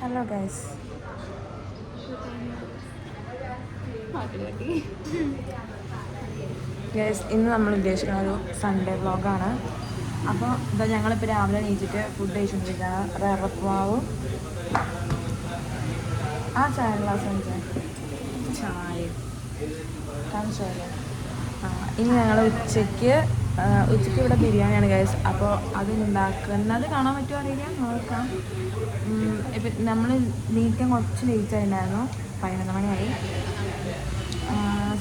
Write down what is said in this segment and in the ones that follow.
Hello guys guys ഇന്ന് നമ്മൾ ഉദ്ദേശിക്കുന്ന ഒരു സൺഡേ വ്ളോഗാണ് അപ്പോൾ ഇതാ ഞങ്ങളിപ്പോൾ രാവിലെ എണീച്ചിട്ട് ഫുഡ് കഴിച്ചുകൊണ്ടിരിക്കുകയാണ് റെറപ്പാവും ആ ചായ ഗ്ലാസ് ചായ. ആ ഇനി ഞങ്ങൾ ഉച്ചയ്ക്ക് ഉച്ചയ്ക്ക് ഇവിടെ ബിരിയാണിയാണ് ഗൈസ് അപ്പോൾ അത് ഉണ്ടാക്കുന്നത് കാണാൻ പറ്റുമോ അറിയില്ല നോക്കാം ഇപ്പം നമ്മൾ നീക്കാൻ കുറച്ച് ലേറ്റ് ആയിട്ടുണ്ടായിരുന്നു. പതിനൊന്ന് മണിയായി.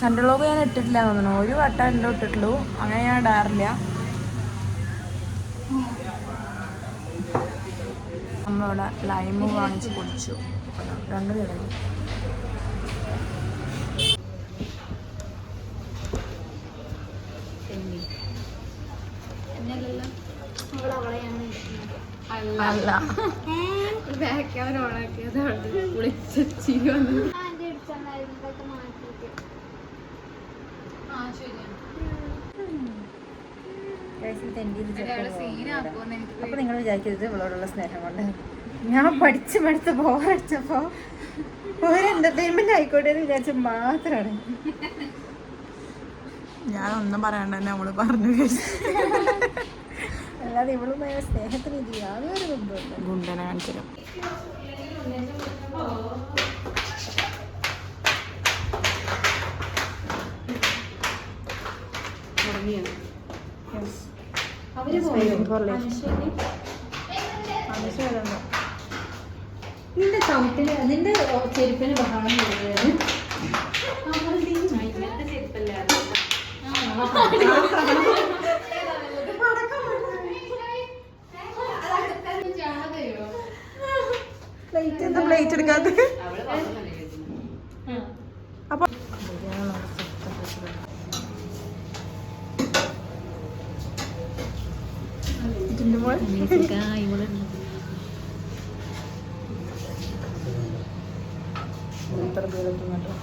സൺഡേ വ്ളോഗ് ഞാൻ ഇട്ടിട്ടില്ല തോന്നുന്നു. ഒരു വട്ടം എന്റെ ഇട്ടിട്ടുള്ളൂ. അങ്ങനെ ഞാൻ ഇടാറില്ല. നമ്മളിവിടെ ലൈമ് വാങ്ങിച്ച് കുടിച്ചു. രണ്ട് പേരും. അല്ല. ബാക്ക് ക്യാമറ ഓണാക്കിയതാണ് കുളിച്ച് ചിരി വന്നു ആ ശരിയാണ്. അപ്പൊ നിങ്ങൾ വിചാരിക്കരുത് ഇവളോടുള്ള സ്നേഹം കൊണ്ട്. ഞാൻ പഠിച്ച് പഠിച്ച് ബോറടിച്ചപ്പോ ഒരു എന്റർടൈൻമെന്റ് ആയിക്കോട്ടെ എന്ന് വിചാരിച്ച മാത്രമാണ് ഞാൻ ഒന്നും പറയാണ്ട് തന്നെ നമ്മൾ പറഞ്ഞു അല്ലാതെ ഇവളുമായ സ്നേഹത്തിന് ഇത് യാതൊരു ബന്ധമില്ല ഗുണ്ടനെ കാണിച്ചു അവർ നിന്റെ ചവിട്ടിന് നിന്റെ ചെരുപ്പിന് ബഹളം കൂടുതലാണ് പ്ലേറ്റ് എന്താ പ്ലേറ്റ് എടുക്കാത്ത? അപ്പൊ ഇത്ര ദൂരത്ത് കേട്ടോ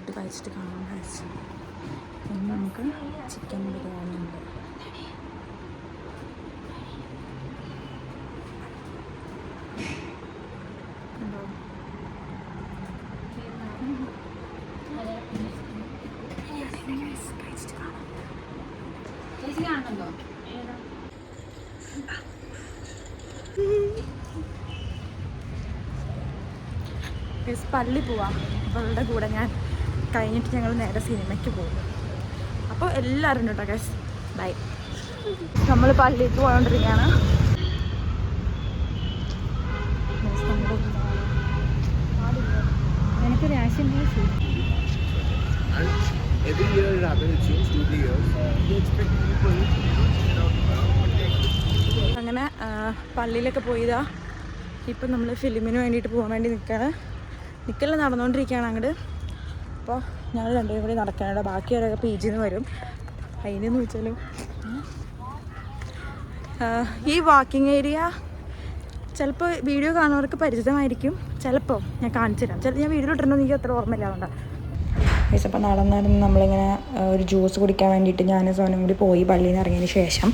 ഫുഡ് കഴിച്ചിട്ട് കാണാൻ കഴിച്ചു. ഇന്ന് നമുക്ക് ചിക്കൻ ബിരിയാണി ഉണ്ട്. പല്ലി കാണുന്നുണ്ടോ പള്ളി പോവാം. അവളുടെ കൂടെ ഞാൻ കഴിഞ്ഞിട്ട് ഞങ്ങൾ നേരെ സിനിമയ്ക്ക് പോകും. അപ്പോൾ എല്ലാവരും കേട്ടോ ഗസ് ബൈ നമ്മൾ പള്ളിക്ക് പോയോണ്ടിരിക്കുകയാണ് എനിക്ക് അങ്ങനെ പള്ളിയിലൊക്കെ പോയതാ. ഇപ്പം നമ്മൾ ഫിലിമിന് വേണ്ടിയിട്ട് പോകാൻ വേണ്ടി നിൽക്കുകയാണ് നിൽക്കൽ നടന്നുകൊണ്ടിരിക്കുകയാണ് അങ്ങോട്ട് അപ്പോൾ ഞങ്ങൾ രണ്ടുപേരും കൂടി നടക്കാനുണ്ട് ബാക്കിയുള്ള പി ജിന്ന് വരും. അതിനെന്ന് വെച്ചാലും ഈ വാക്കിംഗ് ഏരിയ ചിലപ്പോൾ വീഡിയോ കാണുന്നവർക്ക് പരിചിതമായിരിക്കും. ചിലപ്പോൾ ഞാൻ കാണിച്ചു തരാം. ചിലപ്പോൾ ഞാൻ വീഡിയോ ഇട്ടിട്ടുണ്ടോ എനിക്ക് അത്ര ഓർമ്മയില്ല അതുകൊണ്ടാണ് ഗൈസ് അപ്പോൾ നടന്ന് നടന്ന് നമ്മളിങ്ങനെ ഒരു ജ്യൂസ് കുടിക്കാൻ വേണ്ടിയിട്ട് ഞാൻ സോനം കൂടി പോയി പള്ളിയിൽ നിന്ന് ഇറങ്ങിയതിന് ശേഷം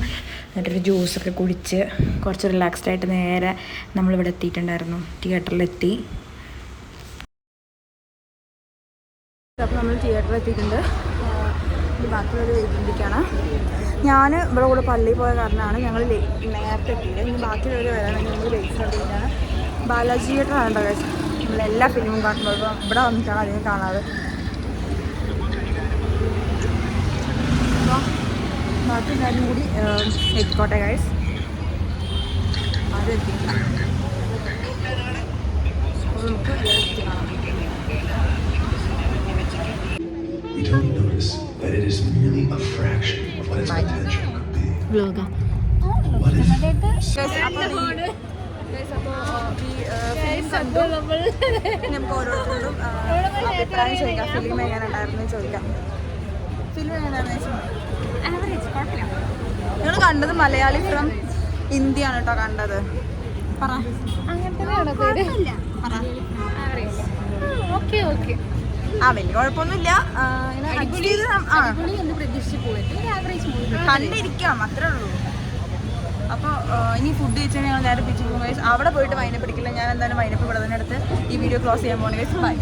എന്നിട്ടൊരു ജ്യൂസൊക്കെ കുടിച്ച് കുറച്ച് റിലാക്സ്ഡ് ആയിട്ട് നേരെ നമ്മളിവിടെ എത്തിയിട്ടുണ്ടായിരുന്നു. തിയേറ്ററിലെത്തി അപ്പോൾ നമ്മൾ തിയേറ്ററിൽ എത്തിയിട്ടുണ്ട്. ബാക്കിയുള്ളവർ വെയിറ്റിരിക്കുകയാണ് ഞാൻ ഇവിടെ കൂടെ പള്ളിയിൽ പോയ കാരണമാണ് ഞങ്ങൾ നേരത്തെ എത്തിയത് ഇനി ബാക്കിയുള്ളവർ വരാണെങ്കിൽ നമ്മൾ വെയിറ്റ് ചെയ്തിരിക്കുകയാണ് ബാലാജി തിയേറ്ററാണ് കേട്ടോ നമ്മളെല്ലാ ഫിലിമും കാണുമ്പോൾ ഇവിടെ വന്നിട്ടാണ് അധികം കാണാറ്. ബാക്കി എല്ലാവരും കൂടി എത്തിക്കോട്ടെ ഗൈസ് ആരും അപ്പോൾ നമുക്ക് നമുക്ക് ഓരോരുത്തരോടും അഭിപ്രായം ചോദിക്കാം ഫിലിം ചോദിക്കാം ഫിലിം എങ്ങനെയാണെന്ന് നിങ്ങൾ കണ്ടത്. മലയാളി ഫ്രം ഇന്ത്യയാണ് കേട്ടോ കണ്ടത് പറ. അങ്ങനത്തെ പറ ഓക്കെ ഓക്കെ. ആ വലിയ കുഴപ്പമൊന്നുമില്ല. കണ്ടിരിക്കാം അത്രേ ഉള്ളൂ. അപ്പോൾ ഇനി ഫുഡ് കഴിച്ചാൽ ഞങ്ങൾ നേരെ പിച്ചു പോകും. അവിടെ പോയിട്ട് വൈനപ്പ് പിടിക്കില്ല. ഞാൻ എന്തായാലും വൈനപ്പ് ഇവിടെ തന്നെ എടുത്ത് ഈ വീഡിയോ ക്ലോസ് ചെയ്യാൻ പോകുന്നത് ബൈ